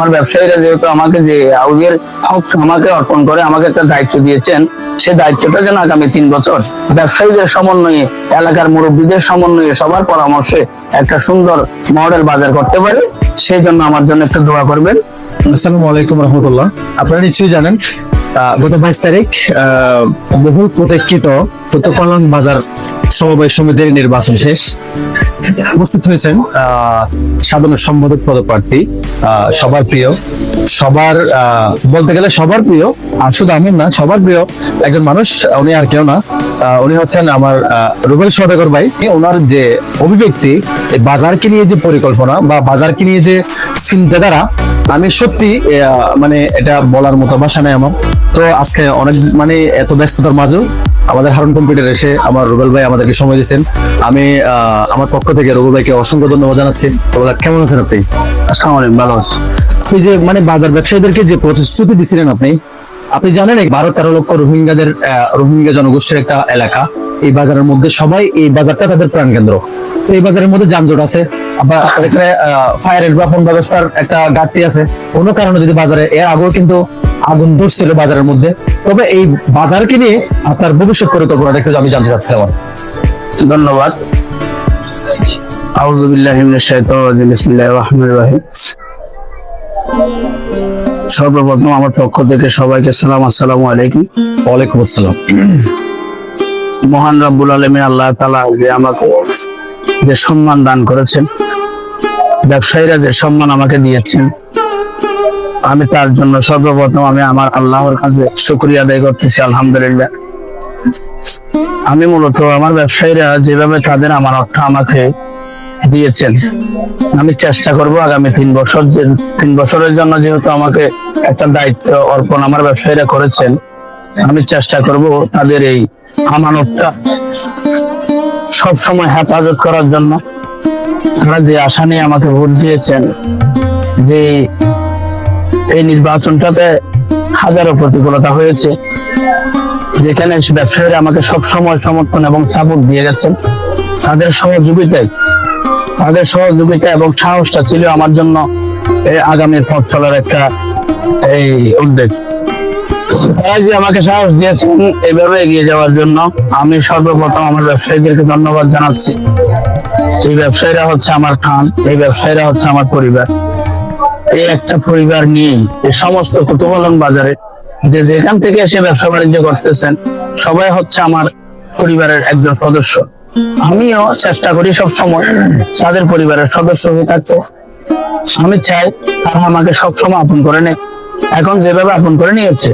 আমার ব্যবসায়ীরা যেহেতু আমাকে যে হাউজের হক আমাকে অর্পণ করে, আমাকে একটা দায়িত্ব দিয়েছেন, সে দায়িত্বটা যেন আগামী তিন বছর ব্যবসায়ীদের সমন্বয়ে, এলাকার মুরব্বীদের সমন্বয়ে, সবার পরামর্শে একটা সুন্দর মডেল বাজার করতে পারে, সেই জন্য আমার জন্য একটু দোয়া করবেন। আসসালামু আলাইকুম রহমতুল্লাহ। আপনারা নিশ্চয়ই জানেন গত বাইশ তারিখ বহুল প্রতীক্ষিত প্রত্যকল্যাণ বাজার সমবায় সমিতির নির্বাচন শেষ। উপস্থিত হয়েছেন সাধারণ সম্পাদক পদপ্রার্থী সবার প্রিয়। সবার বলতে গেলে সবার প্রিয়, আর শুধু আমি না, সবার প্রিয় একজন মানুষ, উনি আর কেউ না। উনি হচ্ছেন আমার রুবেল সদাগর ভাই। ওনার যে অভিব্যক্তি বাজারকে নিয়ে যে পরিকল্পনা বা বাজারকে নিয়ে যে চিন্তাধারা আমি সত্যি মানে এটা বলার মতো ভাষা নাই আমার। তো আজকে অনেক মানে এত ব্যস্ততার মাঝেও আমাদের হারুন কম্পিউটার এসে আমার রুবেল ভাই আমাদেরকে সময় দিয়েছেন। আমি আমার পক্ষ থেকে রুবেল ভাইকে অসংখ্য ধন্যবাদ জানাচ্ছি। রুবেল কেমন আছেন আপনি? আসসালামু আলাইকুম ভালো আছি। আপনি যে মানে বাজার ব্যবসায়ীদেরকে যে প্রতিশ্রুতি দিছিলেন আপনি আপনি জানেন এই বারো তেরো লক্ষ রোহিঙ্গাদের রোহিঙ্গা জনগোষ্ঠীর একটা এলাকা। এই বাজারের মধ্যে সবাই এই বাজারটা তাদের প্রাণকেন্দ্র। তো এই বাজারের মধ্যে যানজট আছে। আবার এখানে ফায়ার ব্যবস্থার একটা ঘাটতি আছে। কোনো কারণে যদি বাজারে এর আগেও কিন্তু আগুন ধরছিল বাজারের মধ্যে। তবে এই বাজারকে নিয়ে আপনার ভবিষ্যৎ পরিকল্পনাটা একটু আমি জানতে চাচ্ছিলাম। ধন্যবাদ। আউযু বিল্লাহি মিনাশ শাইতানির রাজিম বিসমিল্লাহির রহমানির রহিম। সর্বপ্রথম আমার পক্ষ থেকে সবাইকে সালাম আসসালামু আলাইকুম। ওয়ালাইকুম আসসালাম। মহান রব্বুল আলমী আল্লাহ তালা যে আমাকে যে সম্মান দান করেছেন, ব্যবসায়ীরা যে সম্মান আমাকে দিয়েছেন, আমি তার জন্য সর্বপ্রথম আমি আমার আল্লাহর কাছে শুক্রিয়া আদায় করতেছি, আলহামদুলিল্লাহ। আমি মূলত আমার ব্যবসায়ীরা যেভাবে তাদের আমার অর্থ আমাকে দিয়েছেন, আমি চেষ্টা করব আগামী তিন বছর যে, তিন বছরের জন্য যেহেতু আমাকে একটা দায়িত্ব অর্পণ আমার ব্যবসায়ীরা করেছেন, আমি চেষ্টা করব তাদের এই আমানতটা সব সময় হেফাজত করার জন্য তারা যে আশা নিয়ে আমাকে ভোট দিয়েছেন, যে এই নির্বাচনটাতে হাজারো প্রতিকূলতা হয়েছে, যেখানে ব্যবসায়ীরা আমাকে সব সময় সমর্থন এবং সাপোর্ট দিয়ে গেছেন। তাদের সহযোগিতায়, তাদের সহযোগিতা এবং সাহসটা ছিল আমার জন্য এই আগামীর পথ চলার একটা এই উদ্বেগ তারা আমাকে সাহস দিয়েছেন এভাবে এগিয়ে যাওয়ার জন্য, আমি সর্বপ্রথম আমার ব্যবসায়ীদেরকে ধন্যবাদ জানাচ্ছি। এই ব্যবসায়ীরা হচ্ছে আমার খান, এই ব্যবসায়ীরা হচ্ছে আমার পরিবার। এই একটা পরিবার নিয়ে এই সমস্ত বাজারে যে যেখান থেকে এসে ব্যবসা বাণিজ্য করতেছেন, সবাই হচ্ছে আমার পরিবারের একজন সদস্য। আমিও চেষ্টা করি সব সময় তাদের পরিবারের সদস্য হয়ে থাকতে। আমি চাই তারা আমাকে সবসময় আপন করে নেয় এখন যেভাবে আপন করে নিয়েছে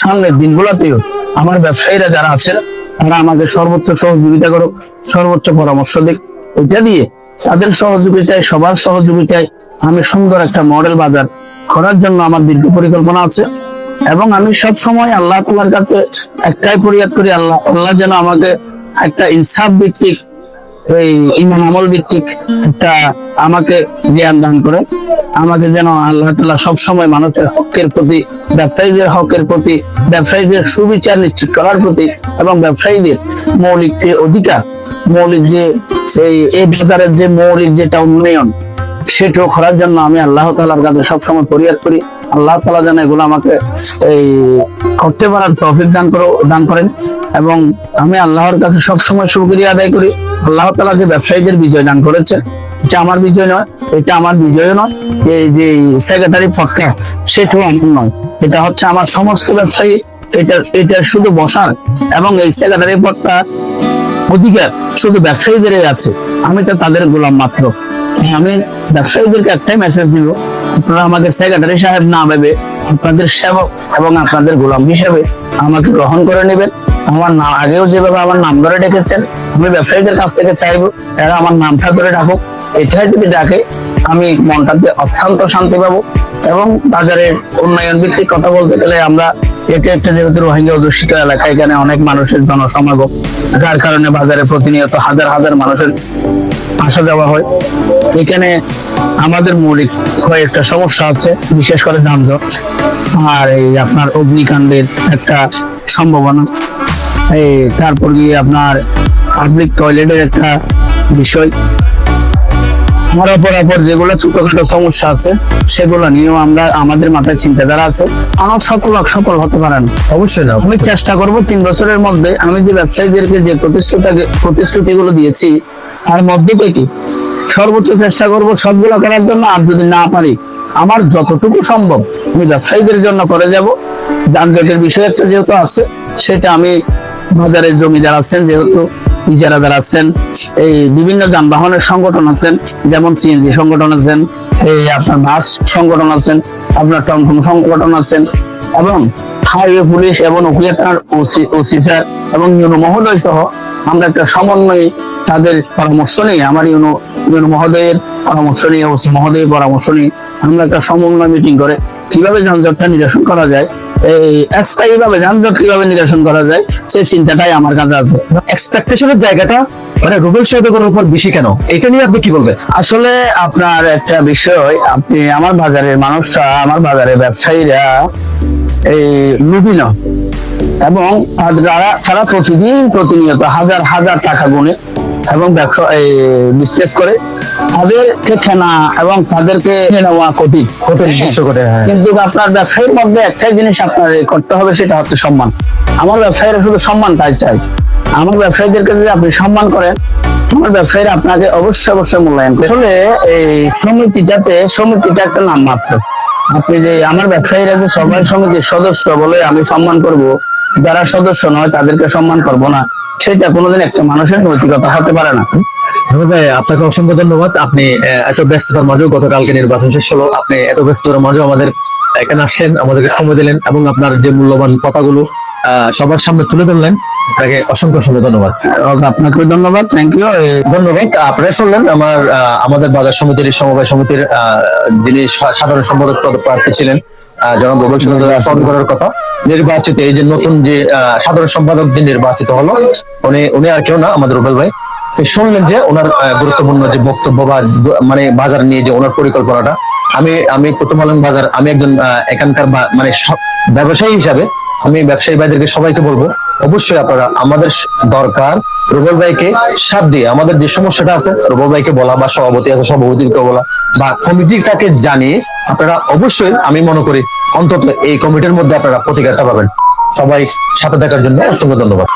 সামনের দিনগুলোতেও আমার ব্যবসায়ীরা যারা আছে, তারা আমাকে সর্বোচ্চ সহযোগিতা করুক, সর্বোচ্চ পরামর্শ দিক। এটা দিয়ে তাদের সহযোগিতায়, সবার সহযোগিতায় আমি সুন্দর একটা মডেল বাজার করার জন্য আমার দীর্ঘ পরিকল্পনা আছে এবং আমি সব সময় আল্লাহ তোমার কাছে একটাই ফরিয়াদ করি, আল্লাহ আল্লাহ যেন আমাকে একটা ইনসাফ ভিত্তিক এই ইমান আমল ভিত্তিক একটা আমাকে জ্ঞান দান করে। আমাকে যেন আল্লাহ তালা সবসময় মানুষের হকের প্রতি, ব্যবসায়ীদের হকের প্রতি, ব্যবসায়ীদের সুবিচার নিশ্চিত করার প্রতি এবং ব্যবসায়ীদের মৌলিক যে অধিকার, মৌলিক যে এই বাজারের যে মৌলিক যেটা উন্নয়ন, সেটাও করার জন্য আমি আল্লাহ তালার কাছে সবসময় পরিহার করি। আল্লাহ তালা যেন এগুলো আমাকে এই করতে পারার তৌফিক দান করো, দান করেন। এবং আমি আল্লাহর কাছে সবসময় শুকরিয়া আদায় করি। আল্লাহ তালা যে ব্যবসায়ীদের বিজয় দান করেছে, এটা আমার বিজয় নয়, এটা আমার বিজয় নয়। এই যে সেক্রেটারি পক্ষে, সেটাও আমার নয়। এটা হচ্ছে আমার সমস্ত ব্যবসায়ী, এটা এটা শুধু বসার এবং এই সেক্রেটারি পদটা অধিকার শুধু ব্যবসায়ীদেরই আছে। আমি তো তাদের গোলাম মাত্র। আমি ব্যবসায়ীদেরকে একটাই মেসেজ দিব আপনারা আমাকে সেক্রেটারি সাহেব না ভেবে আপনাদের সেবক এবং আপনাদের গোলাম হিসেবে আমাকে গ্রহণ করে নেবেন। আমার নাম আগেও যেভাবে আমার নাম ধরে ডেকেছেন, আমি ব্যবসায়ীদের কাছ থেকে চাইব, এরা আমার নামটা ধরে ডাকুক। এটাই যদি ডাকে, আমি মনটাতে অত্যন্ত শান্তি পাবো এবং বাজারের উন্নয়ন ভিত্তিক কথা বলতে গেলে আমরা এটা একটা যেহেতু রোহিঙ্গা অধ্যুষিত এলাকা, এখানে অনেক মানুষের জনসমাগম, যার কারণে বাজারে প্রতিনিয়ত হাজার হাজার মানুষের আসা দেওয়া হয়। এখানে আমাদের মৌলিক কয়েকটা সমস্যা আছে, বিশেষ করে যানজট আর এই আপনার অগ্নিকাণ্ডের একটা সম্ভাবনা। এই তারপর গিয়ে আপনার পাবলিক টয়লেটের একটা বিষয়। আমার অপর অপর যেগুলো ছোটখাটো সমস্যা আছে সেগুলো নিয়েও আমরা আমাদের মাথায় চিন্তাধারা আছে। আমার সফল সফল হতে পারে না অবশ্যই না আমি চেষ্টা করব তিন বছরের মধ্যে আমি যে ব্যবসায়ীদেরকে যে প্রতিশ্রুতি প্রতিশ্রুতিগুলো দিয়েছি তার মধ্যে থেকে সর্বোচ্চ চেষ্টা করব সবগুলো করার জন্য আর যদি না পারি আমার যতটুকু সম্ভব আমি ব্যবসায়ীদের জন্য করে যাব। যানজটের বিষয় একটা যেহেতু আছে সেটা আমি বাজারের জমিদার আছেন যেহেতু ইজারাদার আছেন, এই বিভিন্ন যানবাহনের সংগঠন আছেন, যেমন সিএনজি সংগঠন আছেন, এই আপনার বাস সংগঠন আছেন, আপনার টমটম সংগঠন আছেন, এবং হাইওয়ে পুলিশ এবং ওসি ওসি স্যার এবং ইউনো মহোদয় সহ আমরা একটা সমন্বয়ে তাদের পরামর্শ নিয়ে, আমার ইউনো ইউনো মহোদয়ের পরামর্শ নিয়ে, ওসি মহোদয়ের পরামর্শ নিয়ে আমরা একটা সমন্বয় মিটিং করে কীভাবে যানজটটা নিরসন করা যায় এই স্থায়ী ভাবে যানজট কীভাবে নিরসন করা যায়, সেই চিন্তাটাই আমার কাছে আছে। এক্সপেকটেশনের জায়গাটা মানে রুবেল সাহেবের উপর বেশি কেন? এটা নিয়ে আপনি কি বলবেন? আসলে আপনার একটা বিষয়, আপনি আমার বাজারের মানুষরা, আমার বাজারের ব্যবসায়ীরা, এই লুবিন এবং তারা প্রতিদিন প্রতিনিয়ত হাজার হাজার টাকা গুনে এবং ব্যবসা এই বিজনেস করে। তাদেরকে কেনা এবং তাদেরকে নেওয়া কঠিন কঠিন কিছু করে হ্যাঁ। কিন্তু আপনার ব্যবসায়ীর মধ্যে একটাই জিনিস আপনার করতে হবে সেটা হচ্ছে সম্মান। আমার ব্যবসায়ীরা শুধু সম্মানটাই চাই আমার ব্যবসায়ীদেরকে যদি আপনি সম্মান করেন আমার ব্যবসায়ীরা আপনাকে অবশ্যই অবশ্যই মূল্যায়ন করে আসলে এই সমিতিটাতে সমিতিটা একটা নাম মাত্র। আপনি যে আমার ব্যবসায়ীরা যে সবাই সমিতির সদস্য বলে আমি সম্মান করব যারা সদস্য নয় তাদেরকে সম্মান করব না। সেটা কোনোদিন একটা মানুষের নৈতিকতা হতে পারে না। ভাই, আপনাকে অসংখ্য ধন্যবাদ। আপনি এত ব্যস্ততার মাঝেও গতকালকে নির্বাচন শেষ হলো। আপনি এত ব্যস্ততার মাঝেও আমাদের এখানে আসলেন আমাদেরকে সময় দিলেন এবং আপনার যে মূল্যবান কথাগুলো সবার সামনে তুলে ধরলেন আপনাকে অসংখ্য অসংখ্য ধন্যবাদ। আপনাকে ধন্যবাদ থ্যাংক ইউ ধন্যবাদ। আপনারা শুনলেন আমার আমাদের বাজার সমিতির সমবায় সমিতির যিনি সাধারণ সম্পাদক পদে প্রার্থী ছিলেন জনাব রবীন্দ্র করার কথা। নির্বাচিত, এই যে নতুন যে সাধারণ সম্পাদক যে নির্বাচিত হলো, উনি উনি আর কেউ না, আমাদের রুবেল ভাই। শুনলেন যে ওনার গুরুত্বপূর্ণ যে বক্তব্য বা মানে বাজার নিয়ে যে ওনার পরিকল্পনাটা, আমি আমি প্রথম বাজার, আমি একজন এখানকার মানে ব্যবসায়ী হিসাবে আমি ব্যবসায়ী ভাইদেরকে সবাইকে বলব, অবশ্যই আপনারা আমাদের দরকার রুবল ভাইকে সাথ দিয়ে আমাদের যে সমস্যাটা আছে, রুবল ভাইকে বলা বা সভাপতি আছে, সভাপতিকে বলা বা কমিটিটাকে জানিয়ে আপনারা অবশ্যই আমি মনে করি অন্তত এই কমিটির মধ্যে আপনারা প্রতিকারটা পাবেন। সবাই সাথে দেখার জন্য অসংখ্য ধন্যবাদ।